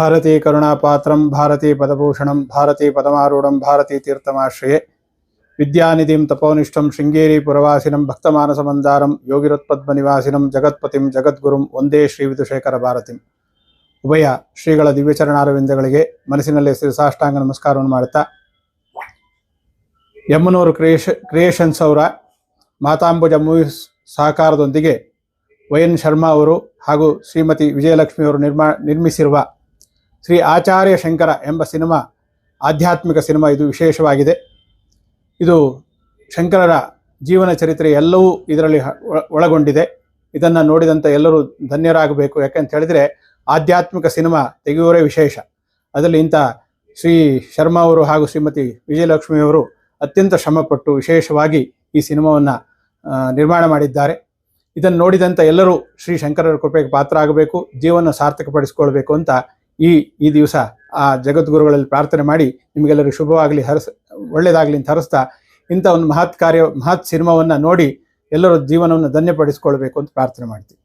ಭಾರತೀ ಕರುಣಾಪಾತ್ರಂ, ಭಾರತೀ ಪದಭೂಷಣಂ, ಭಾರತೀ ಪದಮಾರೂಢಂ, ಭಾರತೀ ತೀರ್ಥಮಾಶ್ರಯೇ. ವಿದ್ಯಾನಿಧಿಂ ತಪೋನಿಷ್ಠಂ ಶೃಂಗೇರಿ ಪುರವಾಸಿನಂ ಭಕ್ತಮಾನಸಮಂದಾರಂ ಯೋಗಿರತ್ಪದ್ಮನಿವಾಸಿನಂ ಜಗತ್ಪತಿಂ ಜಗದ್ಗುರುಂ ಒಂದೇ ಶ್ರೀ ವಿಧುಶೇಖರ ಭಾರತಿಂ. ಉಭಯ ಶ್ರೀಗಳ ದಿವ್ಯಚರಣಾರವಿಂದಗಳಿಗೆ ಮನಸ್ಸಿನಲ್ಲಿ ಸಾಷ್ಟಾಂಗ ನಮಸ್ಕಾರವನ್ನು ಮಾಡುತ್ತಾ ಯಮ್ಮನೂರು ಕ್ರಿಯೇಷ ಕ್ರಿಯೇಷನ್ಸ್ ಅವರ ಮಾತಾಂಬುಜ ಮೂವೀಸ್ ಸಹಕಾರದೊಂದಿಗೆ ವೈ ಎನ್ ಶರ್ಮಾ ಅವರು ಹಾಗೂ ಶ್ರೀಮತಿ ವಿಜಯಲಕ್ಷ್ಮಿ ಅವರು ನಿರ್ಮಾ, ನಿರ್ಮಿಸಿರುವ ಶ್ರೀ ಆಚಾರ್ಯ ಶಂಕರ ಎಂಬ ಸಿನಿಮಾ, ಆಧ್ಯಾತ್ಮಿಕ ಸಿನಿಮಾ ಇದು ವಿಶೇಷವಾಗಿದೆ. ಇದು ಶಂಕರರ ಜೀವನ ಚರಿತ್ರೆ ಎಲ್ಲವೂ ಇದರಲ್ಲಿ ಒಳಗೊಂಡಿದೆ. ಇದನ್ನು ನೋಡಿದಂಥ ಎಲ್ಲರೂ ಧನ್ಯರಾಗಬೇಕು. ಯಾಕಂತ ಹೇಳಿದರೆ ಆಧ್ಯಾತ್ಮಿಕ ಸಿನಿಮಾ ತೆಗೆಯುವರೇ ವಿಶೇಷ. ಅದರಲ್ಲಿ ಇಂಥ ಶ್ರೀ ಶರ್ಮಾ ಅವರು ಹಾಗೂ ಶ್ರೀಮತಿ ವಿಜಯಲಕ್ಷ್ಮಿಯವರು ಅತ್ಯಂತ ಶ್ರಮಪಟ್ಟು ವಿಶೇಷವಾಗಿ ಈ ಸಿನಿಮಾವನ್ನು ನಿರ್ಮಾಣ ಮಾಡಿದ್ದಾರೆ. ಇದನ್ನು ನೋಡಿದಂಥ ಎಲ್ಲರೂ ಶ್ರೀ ಶಂಕರರ ಕೃಪೆಗೆ ಪಾತ್ರ ಆಗಬೇಕು ಜೀವನ ಸಾರ್ಥಕಪಡಿಸಿಕೊಳ್ಬೇಕು ಅಂತ ಈ ಈ ದಿವಸ ಆ ಜಗದ್ಗುರುಗಳಲ್ಲಿ ಪ್ರಾರ್ಥನೆ ಮಾಡಿ ನಿಮಗೆಲ್ಲರಿಗೂ ಶುಭವಾಗಲಿ, ಹರಸ ಒಳ್ಳೆಯದಾಗಲಿ ಅಂತ ಹರಿಸ್ತಾ ಇಂಥ ಒಂದು ಮಹತ್ ಕಾರ್ಯ, ಮಹತ್ ಸಿನಿಮಾವನ್ನು ನೋಡಿ ಎಲ್ಲರೂ ಜೀವನವನ್ನು ಧನ್ಯಪಡಿಸಿಕೊಳ್ಬೇಕು ಅಂತ ಪ್ರಾರ್ಥನೆ ಮಾಡ್ತೀವಿ.